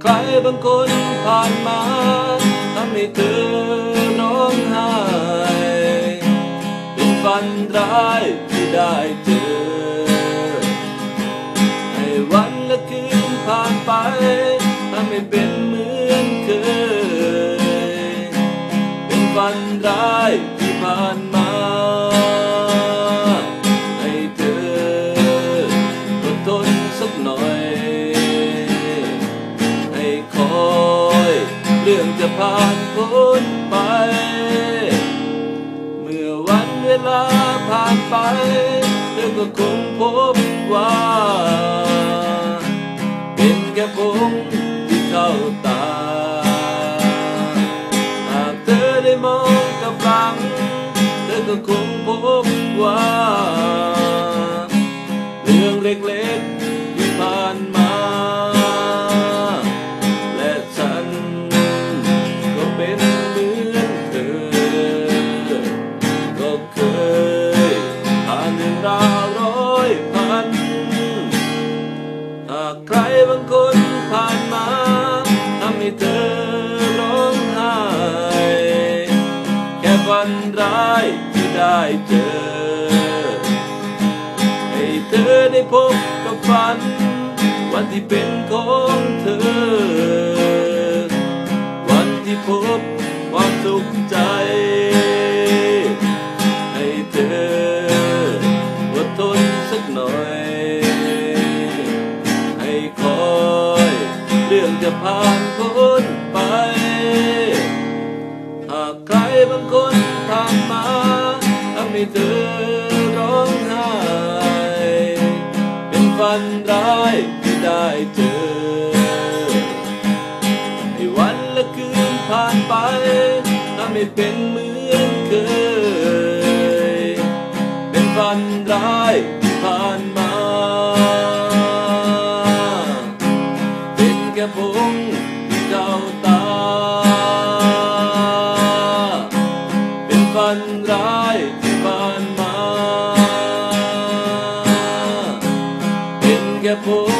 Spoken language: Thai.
ใครบางคนผ่านมาทำให้เธอร้องไห้เป็นฝันร้ายที่ได้เจอ ให้วันและคืนผ่านไปทำให้เป็นเหมือนเคย เป็นฝันร้ายที่ผ่านมา จะผ่านพ้นไป เมื่อวันเวลาผ่านไปเธอก็คงพบว่า เป็นแค่พงที่เข้าตา หากเธอได้มองกับหลัง เธอก็คงพบว่า ฝันร้ายที่ได้เจอ ให้เธอได้พบกับฝัน วันที่เป็นของเธอ วันที่พบความสุขใจ ให้เธออดทนสักหน่อย ให้คอย เรื่องจะผ่านพ้นไป บางคนผ่านมาทำให้เธอร้องไห้เป็นฝันร้ายที่ได้เจอให้วันและคืนผ่านไปทำให้เป็นเหมือนเคย เป็นฝันร้ายที่ผ่านมา เป็นแค่พงา